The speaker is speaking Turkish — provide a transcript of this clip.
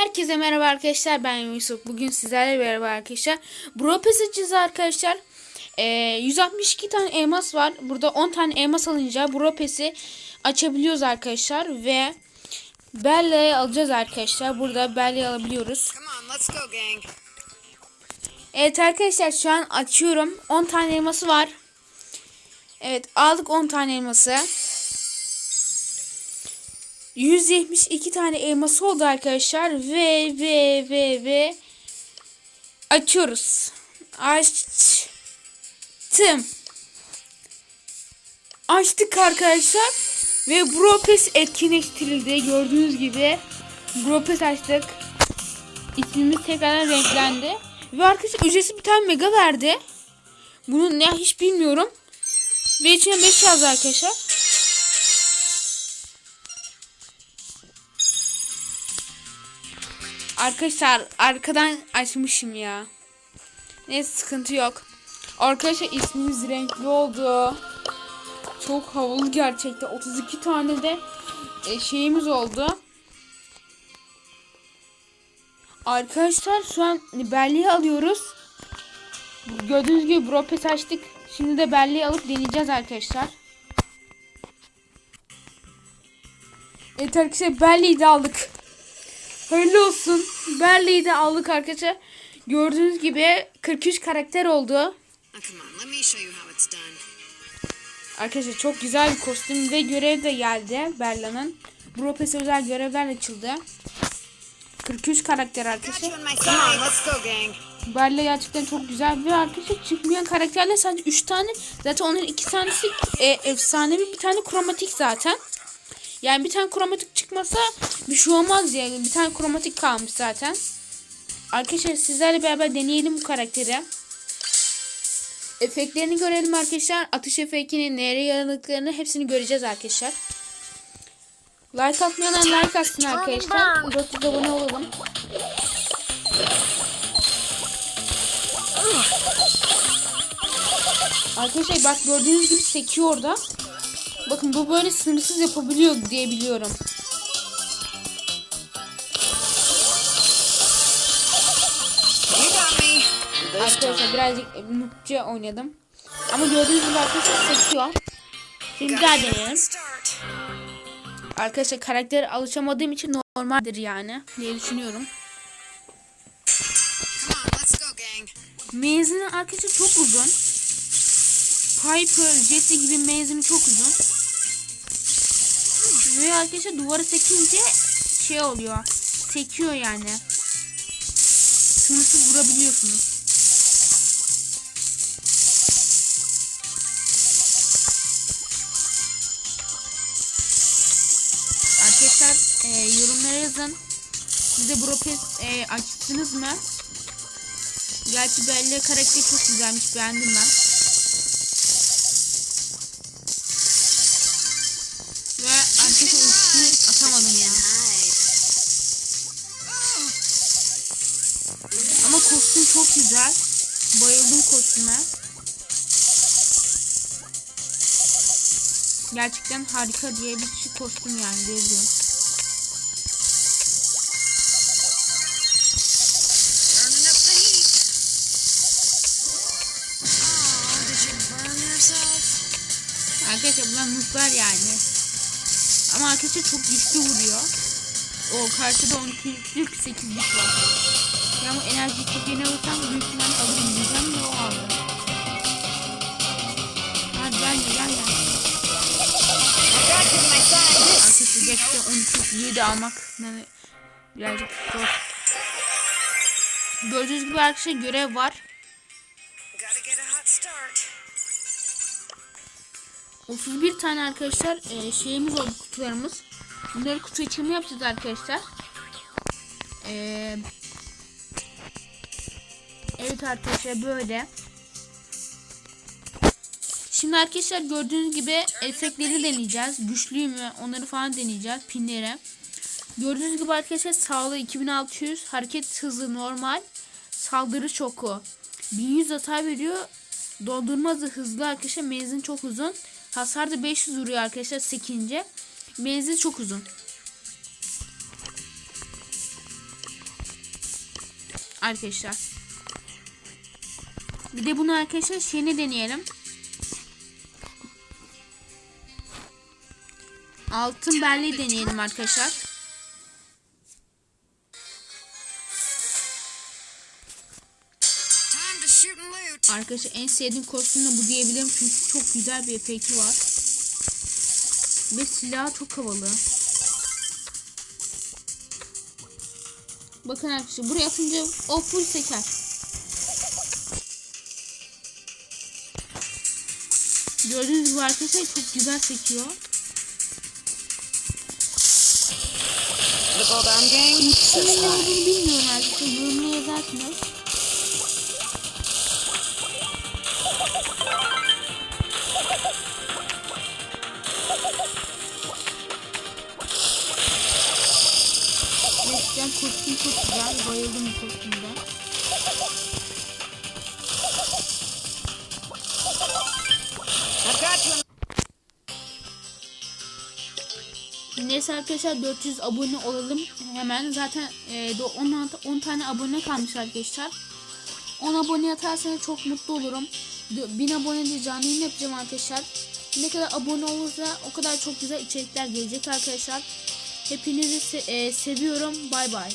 Herkese merhaba arkadaşlar ben Yusuf. Bugün sizlerle beraber arkadaşlar. Bro Pass açacağız arkadaşlar. Ee, 162 tane elmas var. Burada 10 tane elmas alınca Bro Pass'i açabiliyoruz arkadaşlar. Ve Bella'yı alacağız arkadaşlar. Burada Bella'yı alabiliyoruz. Evet arkadaşlar şu an açıyorum. 10 tane elması var. Evet aldık 10 tane elması. 172 tane elması oldu arkadaşlar. Ve ve ve ve açıyoruz. Açtım. Açtık arkadaşlar. Ve Bropes etkinleştirildi. Gördüğünüz gibi Bropes açtık. İsmimiz tekrardan renklendi. Ve arkadaşlar ücretsiz bir tane mega verdi. Bunu ne hiç bilmiyorum. Ve içine 5 yazdı arkadaşlar. Arkadaşlar arkadan açmışım ya. Neyse sıkıntı yok. Arkadaşlar ismimiz renkli oldu. Çok havalı gerçekten. 32 tane de e, şeyimiz oldu. Arkadaşlar şu an belleği alıyoruz. Gördüğünüz gibi bropes açtık. Şimdi de belleği alıp deneyeceğiz arkadaşlar. Evet arkadaşlar belleği de aldık. Hayırlı olsun. Belleği de aldık arkadaşlar. Gördüğünüz gibi 43 karakter oldu. Arkadaşlar çok güzel bir kostüm ve görev de geldi Bella'nın. Bropes özel görevler açıldı. 43 karakter arkadaşlar. Bella gerçekten çok güzel ve arkadaşlar çıkmayan karakterler sadece 3 tane. Zaten onların 2 tanesi e, efsanevi bir tane kromatik zaten. Yani bir tane kromatik çıkmasa bir şey olmaz yani. Bir tane kromatik kalmış zaten. Arkadaşlar sizlerle beraber deneyelim bu karakteri. Efektlerini görelim arkadaşlar. Atış efektini, nereye yaradıklarını hepsini göreceğiz arkadaşlar. Like atmayan like atsın arkadaşlar. 400 abone olalım. Arkadaşlar bak gördüğünüz gibi sekiyor orada. Bakın bu böyle sınırsız yapabiliyor diye biliyorum. Arkadaşlar birazcık mutluca oynadım. Ama gördüğünüz gibi arkadaşlar sekiyor. Şimdi bir daha deneyelim. Arkadaşlar karaktere alışamadığım için normaldir yani diye düşünüyorum. Menzili arkadaşlar çok uzun. Piper, Jesse gibi menzili çok uzun. Ve arkadaşlar duvara sekince şey oluyor. Sekiyor yani. Sınırsız vurabiliyorsunuz. Arkadaşlar e, yorumlara yazın. Siz de Bropes e, açtınız mı? Gerçi Bella karakteri çok güzelmiş. Beğendim ben. Çok güzel. Bayıldım kostüme. Gerçekten harika diye bir kostüm yani diyebilirim. Arkadaşlar bunlar nooblar yani. Ama arkadaşlar çok güçlü vuruyor. O karşıda 12'lik 8'lik var. Bu enerji çok yeni alırsam büyük ihtimalle alırım diyeceğim de o aldı. Hadi gel gel gel. Arkadaşlar gerçekten 12 7 almak yani birazcık zor. Gördüğünüz gibi arkadaşlar görev var. Start. 31 tane arkadaşlar e, şeyimiz oldu kutularımız. Bunları kutu açılımı yapacağız arkadaşlar. E, evet arkadaşlar böyle. Şimdi arkadaşlar gördüğünüz gibi efektleri deneyeceğiz. Güçlü mü onları falan deneyeceğiz pinlere. Gördüğünüz gibi arkadaşlar sağlığı 2600, hareket hızı normal, saldırı çoku 1100 hata veriyor. Dondurma hızı hızlı arkadaşlar menzil çok uzun. Hasar da 500 vuruyor arkadaşlar 8. Menzil çok uzun. Arkadaşlar. Bir de bunu arkadaşlar şeyini deneyelim. Altın belleği deneyelim arkadaşlar. Arkadaşlar en sevdiğim kostüm bu diyebilirim çünkü çok güzel bir efekti var. Ve silahı çok havalı. Bakın arkadaşlar buraya atınca o full seker. Gördüğünüz gibi arkadaşlar çok güzel sekiyor. Kimin olduğunu bilmiyorum arkadaşlar. Yorumlara yazarsınız. Gerçekten kostüm çok güzel. Bayıldım bu kostümden. Neyse arkadaşlar 400 abone olalım hemen. Zaten e, do- 16 10 tane abone kalmış arkadaşlar. 10 abone atarsanız çok mutlu olurum. Dö- 1000 abone de canlı yapacağım arkadaşlar. Ne kadar abone olursa o kadar çok güzel içerikler gelecek arkadaşlar. Hepinizi se- e, seviyorum. Bay bay.